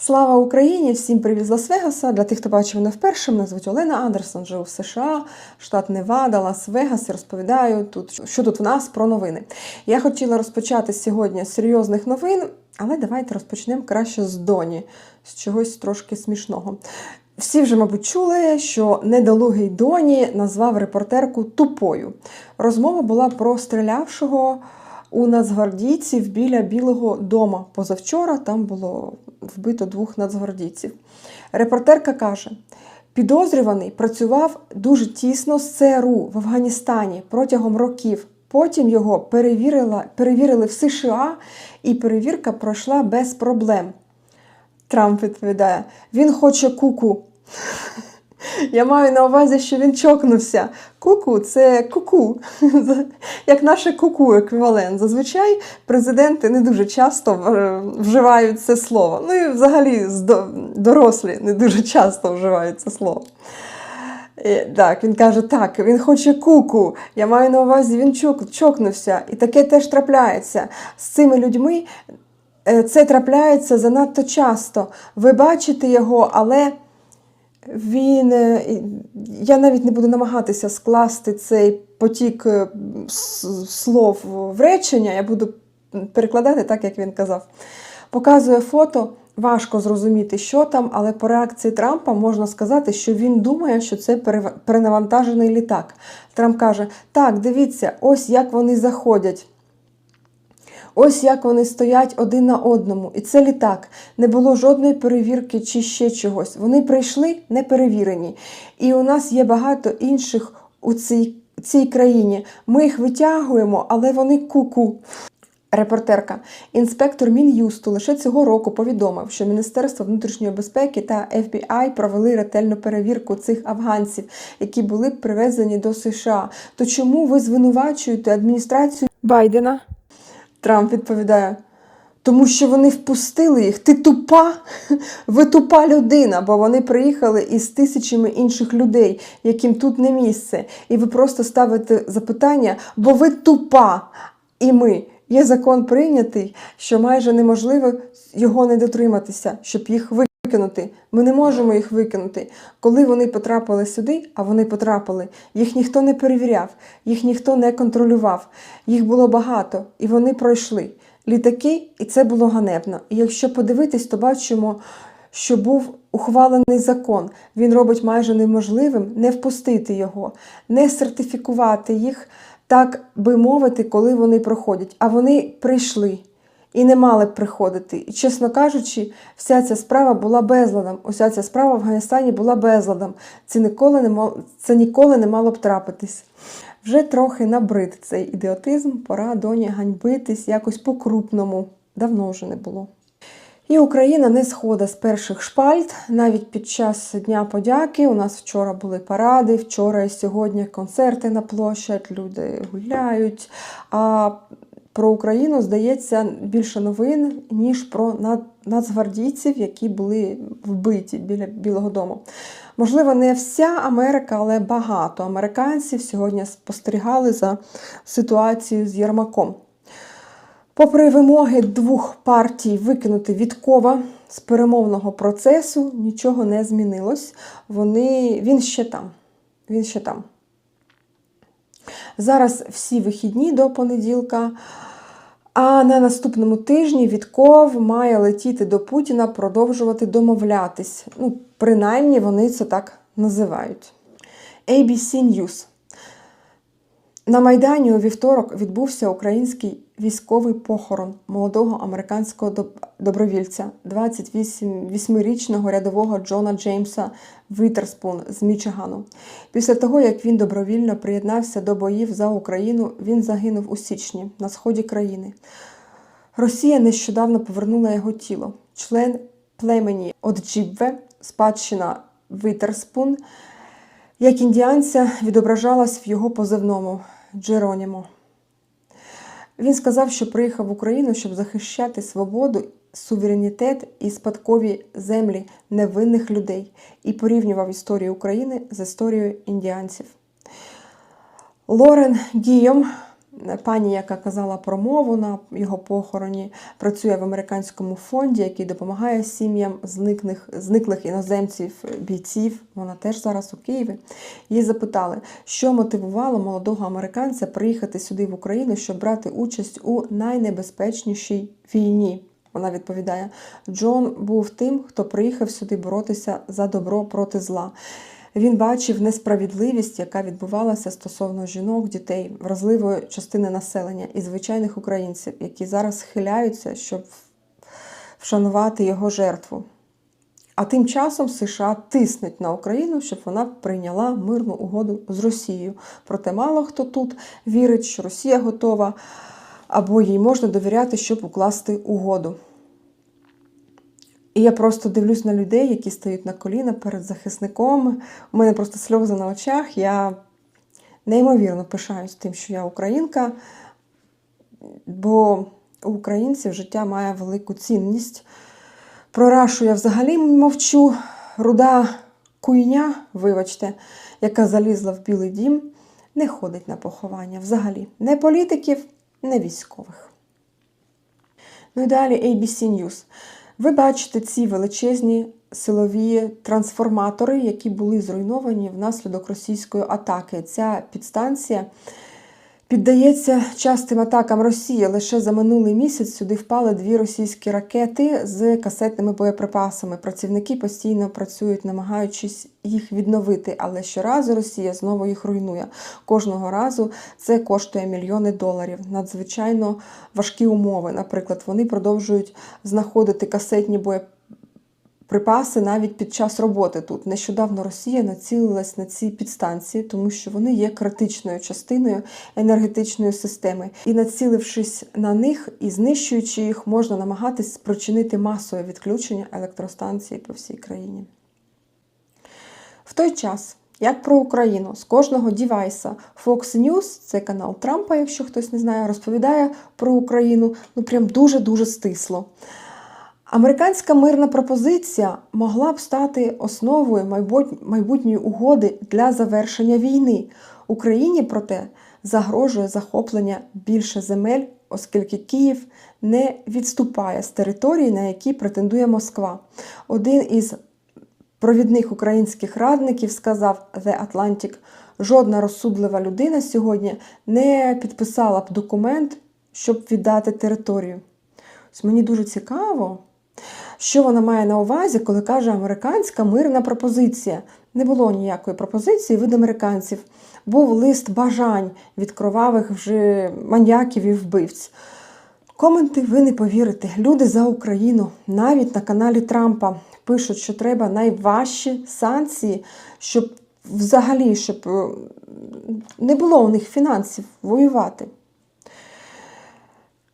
Слава Україні! Всім привіт з Лас-Вегаса. Для тих, хто бачив мене вперше, мене звуть Олена Андерсон, живу в США, штат Невада, Лас-Вегас. Розповідаю тут, що тут в нас про новини. Я хотіла розпочати сьогодні з серйозних новин, але давайте розпочнемо краще з Доні, з чогось трошки смішного. Всі вже, мабуть, чули, що недолугий Доні назвав репортерку тупою. Розмова була про стрілявшого у нацгвардійців біля Білого дома. Позавчора там було вбито двох нацгвардійців. Репортерка каже: підозрюваний працював дуже тісно з ЦРУ в Афганістані протягом років. Потім його перевірила, перевірили в США, і перевірка пройшла без проблем. Трамп відповідає: він хоче куку. Я маю на увазі, що він чокнувся. Куку це куку, як наше куку еквівалент. Зазвичай президенти не дуже часто вживають це слово. Ну і взагалі дорослі не дуже часто вживають це слово. Так, він каже, так, він хоче куку. Я маю на увазі, він чок, чокнувся. І таке теж трапляється. З цими людьми е, це трапляється занадто часто. Ви бачите його, але він. е, Я навіть не буду намагатися скласти цей потік е, слов в речення, я буду перекладати так, як він казав. Показує фото. Важко зрозуміти, що там, але по реакції Трампа можна сказати, що він думає, що це перенавантажений літак. Трамп каже: так, дивіться, ось як вони заходять. Ось як вони стоять один на одному. І це літак. Не було жодної перевірки чи ще чогось. Вони прийшли неперевірені. І у нас є багато інших у цій, цій країні. Ми їх витягуємо, але вони ку-ку. Репортерка, інспектор Мін'юсту лише цього року повідомив, що Міністерство внутрішньої безпеки та FBI провели ретельну перевірку цих афганців, які були привезені до США. То чому ви звинувачуєте адміністрацію Байдена? Трамп відповідає. Тому що вони впустили їх. Ти тупа? Ви тупа людина, бо вони приїхали із тисячами інших людей, яким тут не місце. І ви просто ставите запитання, бо ви тупа. І ми. Є закон прийнятий, що майже неможливо його не дотриматися, щоб їх викинути. Ми не можемо їх викинути. Коли вони потрапили сюди, а вони потрапили, їх ніхто не перевіряв, їх ніхто не контролював. Їх було багато, і вони пройшли. Літаки, і це було ганебно. І якщо подивитись, то бачимо, що був ухвалений закон. Він робить майже неможливим не впустити його, не сертифікувати їх, так би мовити, коли вони проходять. А вони прийшли і не мали б приходити. І, чесно кажучи, вся ця справа була безладом. Уся ця справа в Афганістані була безладом. Це ніколи не мало, це ніколи не мало б трапитись. Вже трохи набрид цей ідіотизм, пора доні ганьбитись якось по-крупному. Давно вже не було. І Україна не схода з перших шпальт. Навіть під час Дня подяки у нас вчора були паради, вчора і сьогодні концерти на площадь, люди гуляють. А про Україну здається більше новин, ніж про нацгвардійців, які були вбиті біля Білого Дому. Можливо, не вся Америка, але багато американців сьогодні спостерігали за ситуацією з Єрмаком. Попри вимоги двох партій викинути Віткова з перемовного процесу, нічого не змінилось. Вони, він ще там. Він ще там. Зараз всі вихідні до понеділка. А на наступному тижні Вітков має летіти до Путіна, продовжувати домовлятись. Ну, принаймні вони це так називають. ABC News. На Майдані у вівторок відбувся український військовий похорон молодого американського доб- добровільця, 28-річного рядового Джона Джеймса Вітерспун з Мічигану. Після того, як він добровільно приєднався до боїв за Україну, він загинув у січні на сході країни. Росія нещодавно повернула його тіло. Член племені Оджібве, спадщина Вітерспун, як індіанця відображалась в його позивному Джеронімо. Він сказав, що приїхав в Україну, щоб захищати свободу, суверенітет і спадкові землі невинних людей і порівнював історію України з історією індіанців. Лорен Гійом, пані, яка казала промову на його похороні, працює в американському фонді, який допомагає сім'ям зниклих, зниклих іноземців, бійців. Вона теж зараз у Києві. Її запитали, що мотивувало молодого американця приїхати сюди в Україну, щоб брати участь у найнебезпечнішій війні. Вона відповідає: Джон був тим, хто приїхав сюди боротися за добро проти зла. Він бачив несправедливість, яка відбувалася стосовно жінок, дітей, вразливої частини населення і звичайних українців, які зараз схиляються, щоб вшанувати його жертву. А тим часом США тиснуть на Україну, щоб вона прийняла мирну угоду з Росією. Проте мало хто тут вірить, що Росія готова або їй можна довіряти, щоб укласти угоду. І я просто дивлюсь на людей, які стають на коліна перед захисником. У мене просто сльози на очах. Я неймовірно пишаюсь тим, що я українка, бо у українців життя має велику цінність. Про рашу я взагалі мовчу. Руда куйня, вибачте, яка залізла в Білий дім, не ходить на поховання взагалі. Не політиків, не військових. Ну і далі ABC News. Ви бачите ці величезні силові трансформатори, які були зруйновані внаслідок російської атаки. Ця підстанція піддається частим атакам Росії. Лише за минулий місяць сюди впали дві російські ракети з касетними боєприпасами. Працівники постійно працюють, намагаючись їх відновити, але щоразу Росія знову їх руйнує. Кожного разу це коштує мільйони доларів. Надзвичайно важкі умови. Наприклад, вони продовжують знаходити касетні боєприпаси. Припаси навіть під час роботи тут. Нещодавно Росія націлилась на ці підстанції, тому що вони є критичною частиною енергетичної системи. І націлившись на них і знищуючи їх, можна намагатись спричинити масове відключення електростанцій по всій країні. В той час, як про Україну, з кожного дівайса Fox News, це канал Трампа, якщо хтось не знає, розповідає про Україну ну прям дуже-дуже стисло. Американська мирна пропозиція могла б стати основою майбутньої угоди для завершення війни. Україні, проте, загрожує захоплення більше земель, оскільки Київ не відступає з території, на які претендує Москва. Один із провідних українських радників сказав The Atlantic, жодна розсудлива людина сьогодні не підписала б документ, щоб віддати територію. Мені дуже цікаво. Що вона має на увазі, коли каже американська мирна пропозиція? Не було ніякої пропозиції від американців. Був лист бажань від кровавих вже маньяків і вбивць. Коменти ви не повірите. Люди за Україну навіть на каналі Трампа пишуть, що треба найважчі санкції, щоб взагалі щоб не було у них фінансів воювати.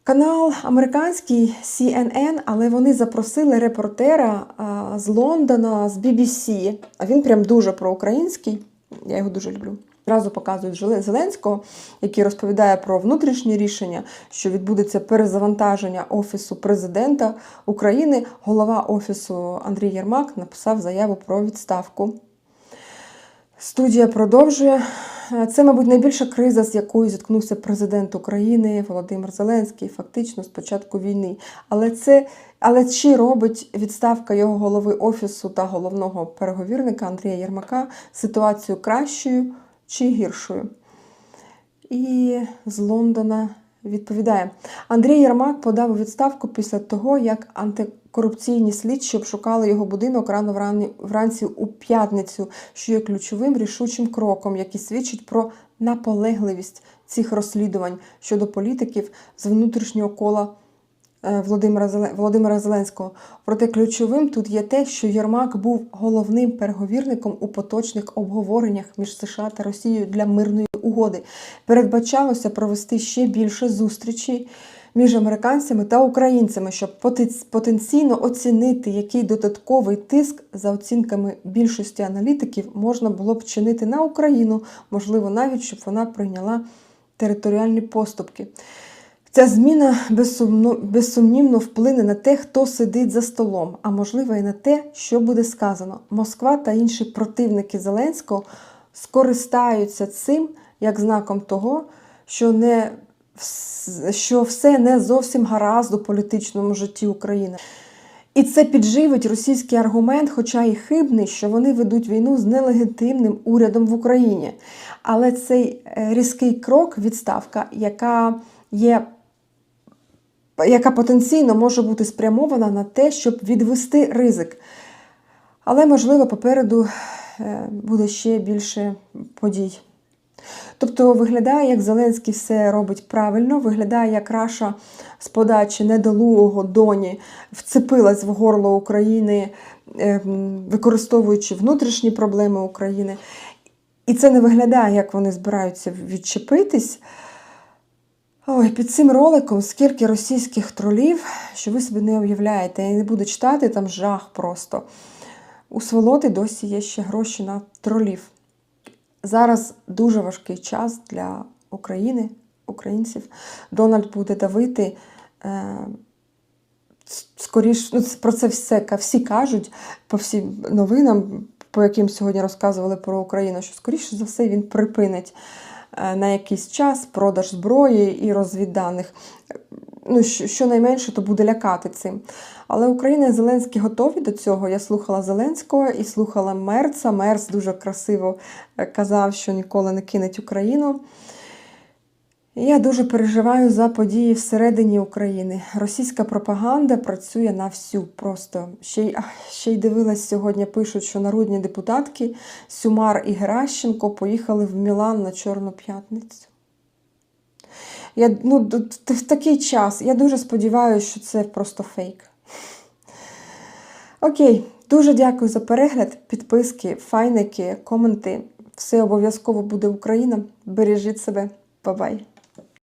Канал американський CNN, але вони запросили репортера з Лондона, з BBC. А він прям дуже проукраїнський. Я його дуже люблю. Зразу показують Зеленського, який розповідає про внутрішні рішення, що відбудеться перезавантаження Офісу президента України. Голова Офісу Андрій Єрмак написав заяву про відставку. Студія продовжує. Це, мабуть, найбільша криза, з якою зіткнувся президент України Володимир Зеленський, фактично з початку війни. Але це, але чи робить відставка його голови офісу та головного переговірника Андрія Єрмака ситуацію кращою чи гіршою? І з Лондона відповідає: Андрій Єрмак подав у відставку після того, як антикорупційні слідчі обшукали його будинок рано вранці у п'ятницю, що є ключовим рішучим кроком, який свідчить про наполегливість цих розслідувань щодо політиків з внутрішнього кола. Володимира Володимира Зеленського. Проте ключовим тут є те, що Єрмак був головним переговірником у поточних обговореннях між США та Росією для мирної угоди. Передбачалося провести ще більше зустрічей між американцями та українцями, щоб потенційно оцінити, який додатковий тиск за оцінками більшості аналітиків можна було б чинити на Україну, можливо, навіть щоб вона прийняла територіальні поступки. Ця зміна безсумнівно вплине на те, хто сидить за столом, а можливо і на те, що буде сказано. Москва та інші противники Зеленського скористаються цим як знаком того, що не що все не зовсім гаразд у політичному житті України. І це підживить російський аргумент, хоча і хибний, що вони ведуть війну з нелегітимним урядом в Україні. Але цей е, різкий крок, відставка, яка є яка потенційно може бути спрямована на те, щоб відвести ризик. Але, можливо, попереду е, буде ще більше подій. Тобто виглядає, як Зеленський все робить правильно, виглядає, як Раша з подачі недолугого доні вцепилась в горло України, е, використовуючи внутрішні проблеми України. І це не виглядає, як вони збираються відчепитись. Ой, під цим роликом скільки російських тролів, що ви собі не уявляєте, я не буду читати там жах просто. У Сволоти досі є ще гроші на тролів. Зараз дуже важкий час для України, українців. Дональд буде давити. Е, скоріш, ну, про це все всі кажуть по всім новинам, по яким сьогодні розказували про Україну, що скоріше за все він припинить е, на якийсь час продаж зброї і розвідданих. Ну, щонайменше, то буде лякати цим. Але Україна і Зеленський готові до цього. Я слухала Зеленського і слухала Мерца. Мерц дуже красиво е, казав, що ніколи не кинеть Україну. Я дуже переживаю за події всередині України. Російська пропаганда працює на всю. Просто ще й, ще й дивилась сьогодні. Пишуть, що народні депутатки Сюмар і Геращенко поїхали в Мілан на Чорну п'ятницю. Я, ну, в такий час. Я дуже сподіваюся, що це просто фейк. Окей, дуже дякую за перегляд, підписки, файники, коменти. Все обов'язково буде Україна. Бережіть себе. Бабай!